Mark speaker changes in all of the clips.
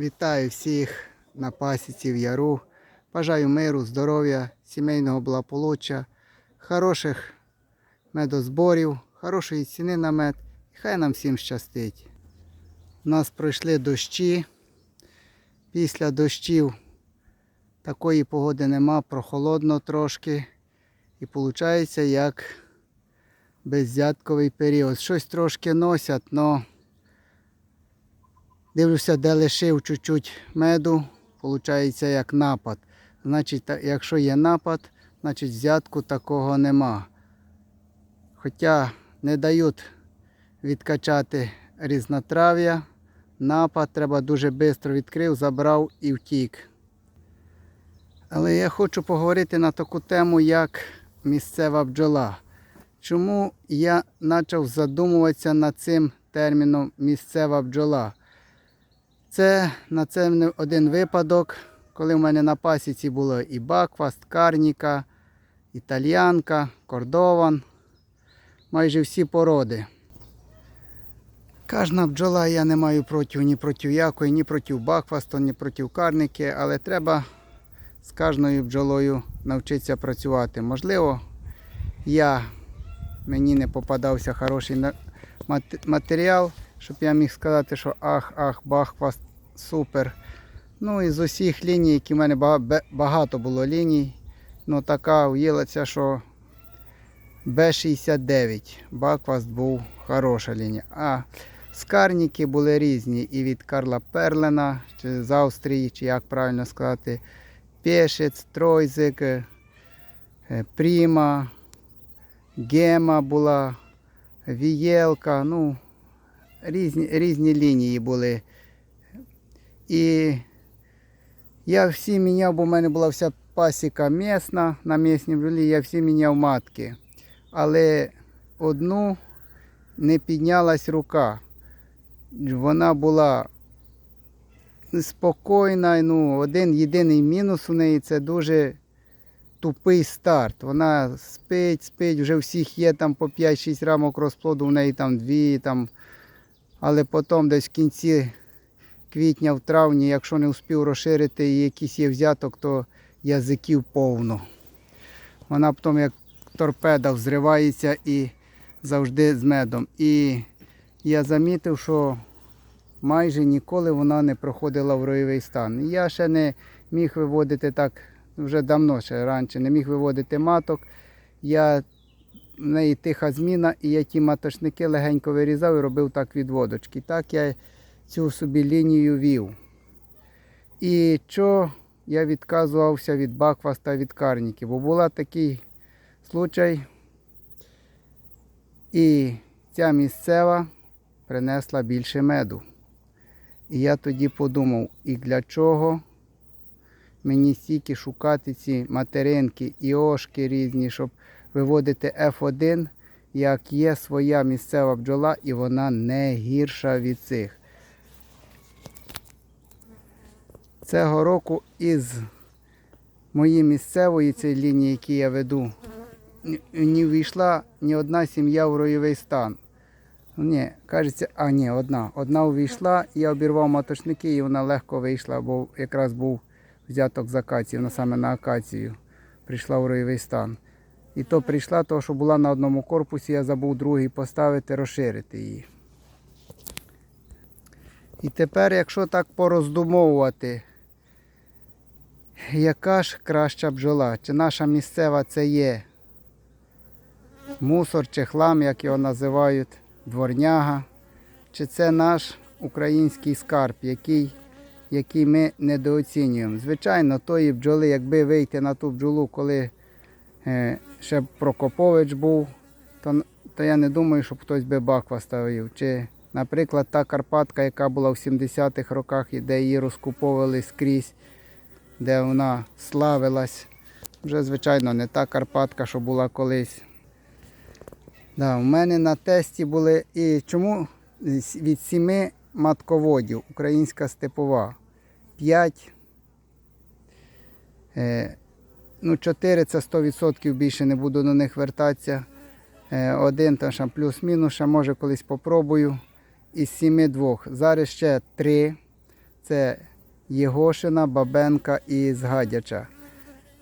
Speaker 1: Вітаю всіх на пасіці в яру. Бажаю миру, здоров'я, сімейного благополуччя, хороших медозборів, хорошої ціни на мед. І хай нам всім щастить. У нас пройшли дощі. Після дощів такої погоди нема, прохолодно трошки. І виходить як беззятковий період. Щось трошки носять, але Дивлюся, де лишив чуть-чуть меду, виходить як напад. Значить, якщо є напад, значить взятку такого нема. Хоча не дають відкачати різнотрав'я, напад треба дуже швидко відкрив, забрав і втік. Але я хочу поговорити на таку тему, як місцева бджола. Чому я почав задумуватися над цим терміном місцева бджола? Це на це один випадок, коли в мене на пасіці було і Бакфаст, Карніка, Італіанка, Кордован, майже всі породи. Кожна бджола я не маю проти ні проти якої, ні проти Бакфасту, ні проти карники, але треба з кожною бджолою навчитися працювати. Можливо, я, мені не попадався хороший матеріал, щоб я міг сказати, що ах, ах, Бахфаст супер. Ну і з усіх ліній, які в мене багато було ліній, ну така в'їлася, що Б69. Бакфаст був хороша лінія. А скарніки були різні і від Карла Перлена, чи з Австрії, чи як правильно сказати, Пешець, Тройзик, е, е, Пріма, Гема була, Вієлка, ну, різні, різні лінії були. І я всі міняв, бо в мене була вся пасіка місна на місній брюлі, я всі міняв матки. Але одну не піднялась рука. Вона була спокійна. Ну, один єдиний мінус у неї це дуже тупий старт. Вона спить, спить, вже всіх є там по 5-6 рамок розплоду, в неї там дві. Там. Але потім десь в кінці квітня, в травні, якщо не встиг розширити і якийсь є взяток, то язиків повно. Вона потім як торпеда взривається і завжди з медом. І я замітив, що майже ніколи вона не проходила в ройовий стан. Я ще не міг виводити так, вже давно ще раніше не міг виводити маток. Я в неї тиха зміна, і я ті маточники легенько вирізав і робив так відводочки. Так я цю собі лінію вів. І що я відказувався від Бакфаста від Карніки, бо була такий случай. І ця місцева принесла більше меду. І я тоді подумав, і для чого мені стільки шукати ці материнки і ошки різні, щоб виводити F1, як є своя місцева бджола, і вона не гірша від цих. Цього року із моєї місцевої цієї лінії, які я веду, не війшла ні одна сім'я в ройовий стан. Ну, Ні, кажеться, а ні, одна. Одна увійшла, я обірвав маточники і вона легко вийшла, бо якраз був взяток з акації, вона саме на акацію прийшла в ройовий стан. І то прийшла, тому що була на одному корпусі, я забув другий поставити, розширити її. І тепер, якщо так пороздумовувати, яка ж краща бджола? Чи наша місцева це є мусор чи хлам, як його називають, дворняга, чи це наш український скарб, який, який ми недооцінюємо. Звичайно, тої бджоли, якби вийти на ту бджолу, коли ще Прокопович був, то, то я не думаю, щоб хтось би баква ставив. Чи, наприклад, та Карпатка, яка була в 70-х роках, і де її розкуповували скрізь, де вона славилась. Вже, звичайно, не та Карпатка, що була колись. Да, у мене на тесті були і чому від сіми матководів українська степова. П'ять. Е, ну, 4 це 100% більше не буду до них вертатися. Е, один там плюс-мінус, може колись попробую. Із сіми двох. Зараз ще три. Це Єгошина, Бабенка і Згадяча.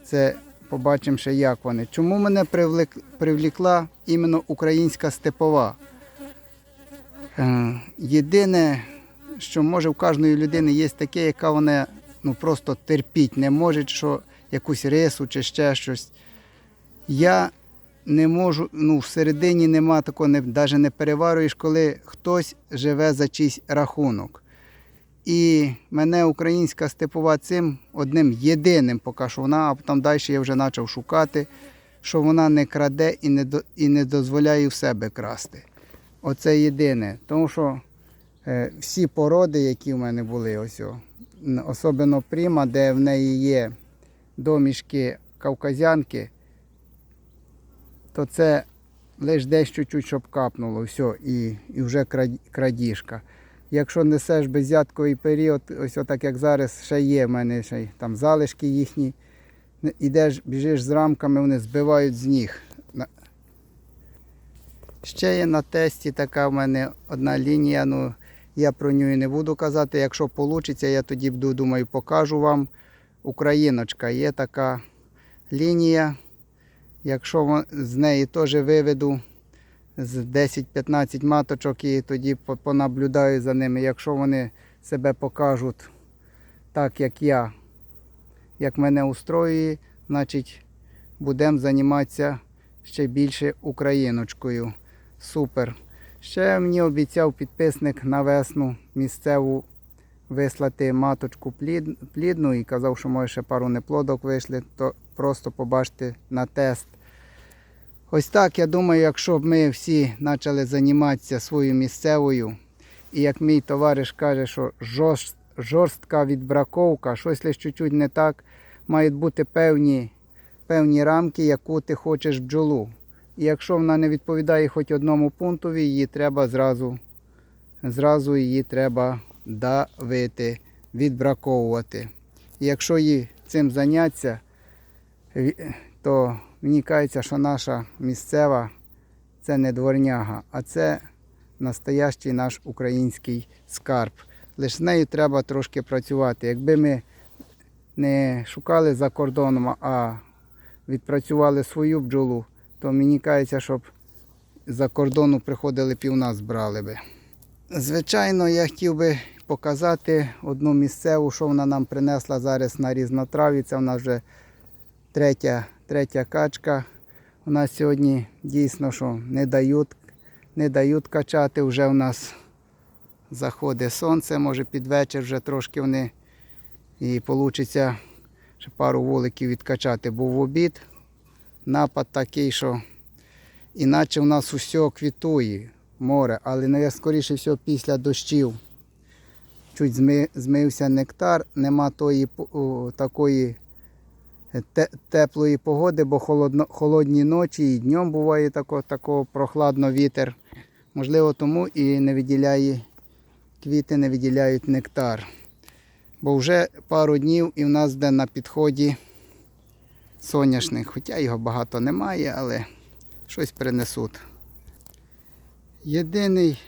Speaker 1: Це побачимо ще як вони. Чому мене привлек, привлікла іменно українська степова? Е, Єдине, що може в кожної людини є таке, яка вона ну, просто терпіть не може, що якусь рису чи ще щось. Я не можу, ну, всередині нема такого, не, навіть не переварюєш, коли хтось живе за чийсь рахунок. І мене українська степова цим одним єдиним поки що вона, а там далі я вже почав шукати, що вона не краде і не, до- і не дозволяє в себе красти. Оце єдине. Тому що е, всі породи, які в мене були, ось, особливо пріма, де в неї є домішки кавказянки, то це лише десь чуть-чуть, щоб капнуло, все, і, і вже крадіжка. Якщо несеш беззятковий період, ось отак як зараз ще є в мене ще там залишки їхні. Ідеш, біжиш з рамками, вони збивають з ніг. Ще є на тесті така в мене одна лінія. Ну, я про нього не буду казати. Якщо вийде, я тоді буду, думаю, покажу вам. Україночка є така лінія. Якщо з неї теж виведу з 10-15 маточок і тоді понаблюдаю за ними. Якщо вони себе покажуть так, як я, як мене устроює, значить будемо займатися ще більше україночкою. Супер. Ще мені обіцяв підписник на весну місцеву вислати маточку плідну і казав, що може ще пару неплодок вийшли, то просто побачите на тест. Ось так я думаю, якщо б ми всі почали займатися своєю місцевою, і як мій товариш каже, що жорст- жорстка відбраковка, щось лише чуть-чуть не так, мають бути певні, певні рамки, яку ти хочеш бджолу. І якщо вона не відповідає хоч одному пунктові, її треба зразу, зразу її треба давити, відбраковувати. І якщо їй цим зайнятися, то мені кажеться, що наша місцева це не дворняга, а це настоящий наш український скарб. Лише з нею треба трошки працювати. Якби ми не шукали за кордоном, а відпрацювали свою бджолу, то мені кажеться, щоб за кордону приходили пів нас брали би. Звичайно, я хотів би показати одну місцеву, що вона нам принесла зараз на різнотраві. Це в нас вже третя, третя качка. У нас сьогодні дійсно що не дають, не дають качати. Вже у нас заходить сонце, може під вечір вже трошки вони і вийде ще пару вуликів відкачати. Був обід, напад такий, що іначе у нас усе квітує, море, але навіть скоріше всього після дощів. Чуть зми- змився нектар, нема тої такої те- теплої погоди, бо холодно, холодні ночі і днем буває тако, тако прохладно вітер. Можливо, тому і не виділяє квіти, не виділяють нектар. Бо вже пару днів і в нас де на підході соняшник. Хоча його багато немає, але щось принесуть. Єдиний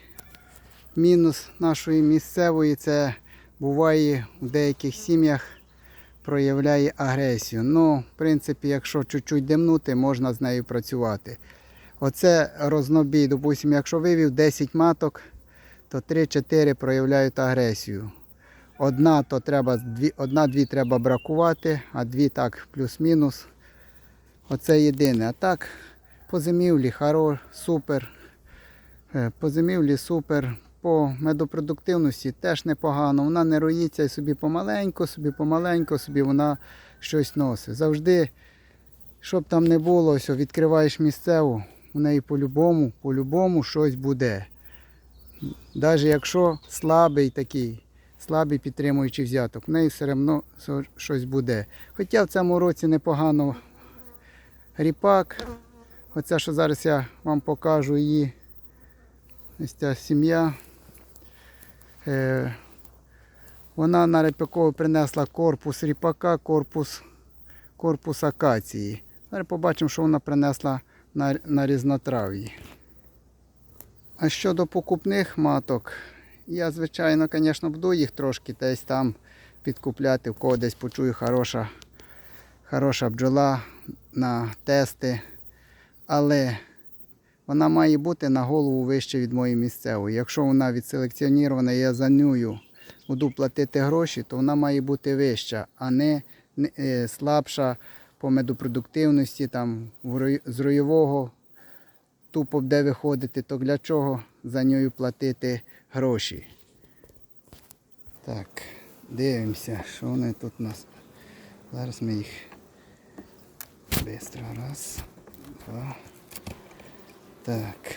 Speaker 1: мінус нашої місцевої це буває в деяких сім'ях проявляє агресію. Ну, в принципі, якщо чуть-чуть демнути, можна з нею працювати. Оце рознобій, допустимо, якщо вивів 10 маток, то 3-4 проявляють агресію. Одна то треба, дві, одна-дві треба бракувати, а дві так плюс-мінус. Оце єдине. А так, по зимівлі хоро, супер. Е, По зимівлі супер. По медопродуктивності теж непогано. Вона не роїться і собі помаленьку, собі помаленьку, собі вона щось носить. Завжди, щоб там не було, ось, відкриваєш місцеву, у неї по-любому, по-любому щось буде. Навіть якщо слабий такий, слабий підтримуючий взяток, в неї все одно щось буде. Хоча в цьому році непогано ріпак. Оце, що зараз я вам покажу її. Ось ця сім'я. Е, вона на репакову принесла корпус ріпака, корпус, корпус акації. Зараз побачимо, що вона принесла на, на різнотрав'ї. А щодо покупних маток, я, звичайно, звісно, буду їх трошки десь там підкупляти, в кого десь почую хороша, хороша бджола на тести. Але вона має бути на голову вище від моєї місцевої. Якщо вона відселекціонірована, я за нею буду платити гроші, то вона має бути вища, а не, е, слабша по медопродуктивності, там, з роєвого тупо де виходити, то для чого за нею платити гроші? Так, дивимося, що вони тут у нас. Зараз ми їх швидко. Раз, два. Так.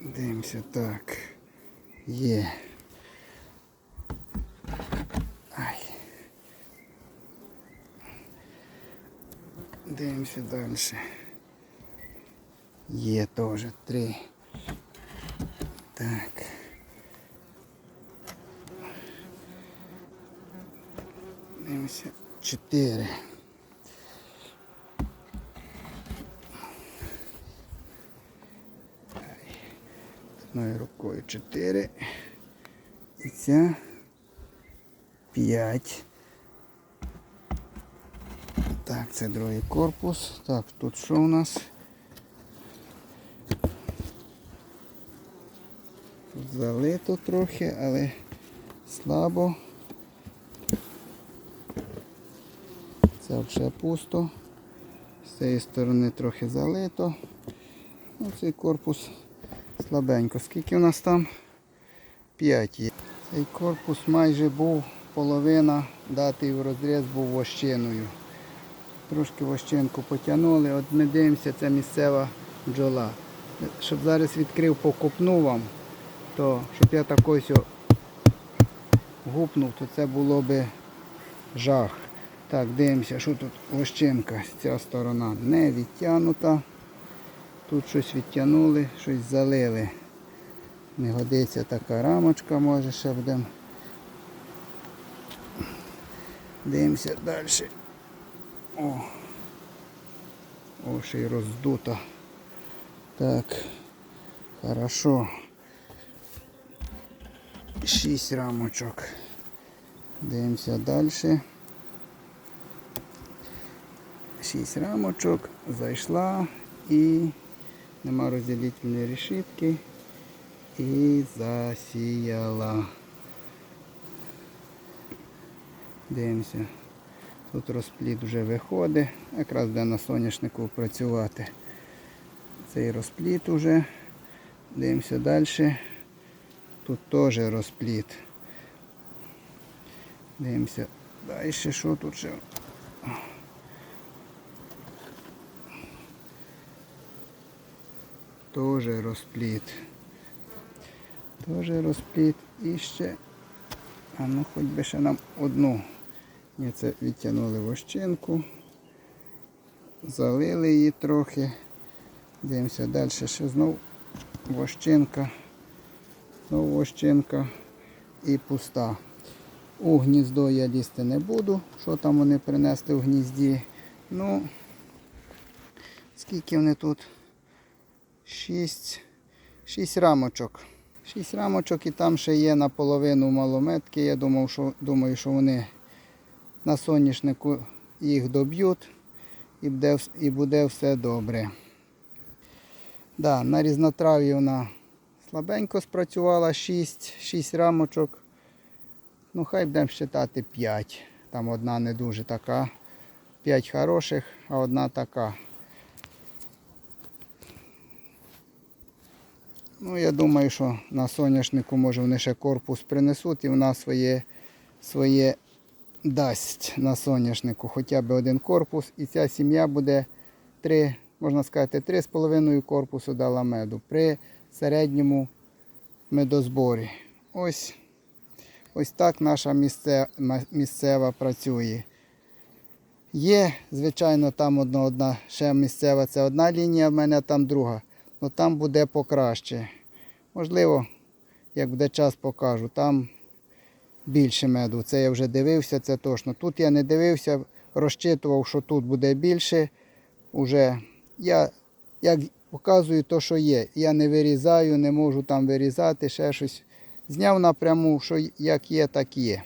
Speaker 1: Дивимося, так. Є. Ай. Дивимося далі. Є теж три. Так. Дивимося. Чотири. Одною рукою чотири. І ця п'ять. Так, це другий корпус. Так, тут що у нас? Тут залито трохи, але слабо. Це вже пусто. З цієї сторони трохи залито. Ну, цей корпус слабенько. Скільки у нас там? 5 є. Цей корпус майже був половина дати в розріз був вощиною. Трошки вощинку потягнули. От ми дивимося, це місцева бджола. Щоб зараз відкрив, покопну вам, то щоб я так ось гупнув, то це було би жах. Так, дивимося, що тут вощинка. Ця сторона не відтягнута. Тут щось відтягнули, щось залили. Не годиться така рамочка, може ще будемо. Дивимося далі. О. О, ще й роздута. Так. Хорошо. Шість рамочок. Дивимося далі. Шість рамочок. Зайшла і нема розділительної решітки. І засіяла. Дивимося. Тут розплід вже виходить. Якраз де на соняшнику працювати. Цей розплід уже. Дивимося далі. Тут теж розплід. Дивимося далі, що тут ще. Теж розплід. Теж розплід. І ще. А ну хоч би ще нам одну. Ми це відтягнули вощинку. Залили її трохи. Дивимося далі ще знову вощинка. Знову вощинка і пуста. У гніздо я лізти не буду, що там вони принесли в гнізді. Ну, скільки вони тут? Шість, шість рамочок. Шість рамочок і там ще є наполовину малометки. Я думав, що, думаю, що вони на соняшнику їх доб'ють і буде, і буде все добре. Да, на різнотрав'ї вона слабенько спрацювала 6, 6 рамочок. Ну, хай будемо вважати 5. Там одна не дуже така. 5 хороших, а одна така. Ну, я думаю, що на соняшнику, може, вони ще корпус принесуть і вона своє, своє дасть на соняшнику хоча б один корпус. І ця сім'я буде 3, можна сказати, 3,5 корпусу дала меду при середньому медозборі. Ось, ось так наша місце, ма- місцева працює. Є, звичайно, там одна, одна ще місцева, це одна лінія, в мене там друга. Ну там буде покраще. Можливо, як буде час покажу, там більше меду. Це я вже дивився, це точно. Тут я не дивився, розчитував, що тут буде більше. Уже я як показую то, що є. Я не вирізаю, не можу там вирізати, ще щось. Зняв напряму, що як є, так є.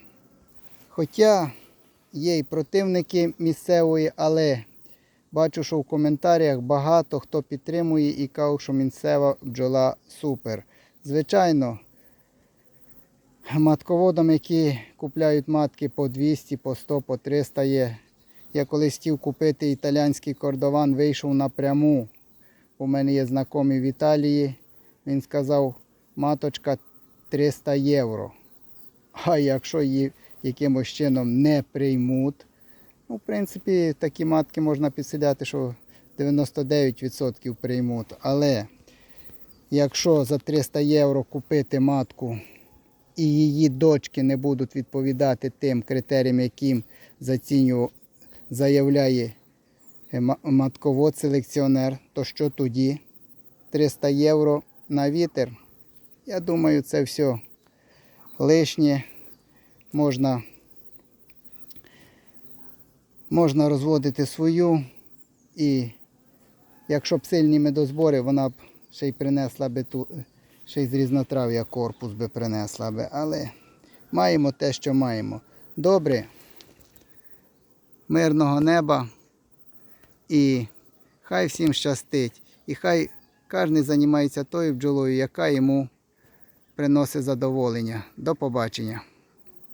Speaker 1: Хоча є і противники місцевої, але бачу, що в коментарях багато хто підтримує і каже, що місцева бджола супер. Звичайно, матководам, які купляють матки по 200, по 100, по 300 є. Я колись хотів купити італійський кордован, вийшов напряму. У мене є знайомий в Італії. Він сказав, маточка 300 євро. А якщо її якимось чином не приймуть, ну, в принципі, такі матки можна підселяти, що 99% приймуть. Але якщо за 300 євро купити матку і її дочки не будуть відповідати тим критеріям, яким зацінював, заявляє е, матковод-селекціонер, то що тоді? 300 євро на вітер. Я думаю, це все лишнє. Можна, можна розводити свою. І якщо б сильні медозбори, вона б ще й принесла би ту, ще й з різнотрав'я корпус би принесла би. Але маємо те, що маємо. Добре. Мирного неба. І хай всім щастить. І хай кожен займається тою бджолою, яка йому приносить задоволення. До побачення.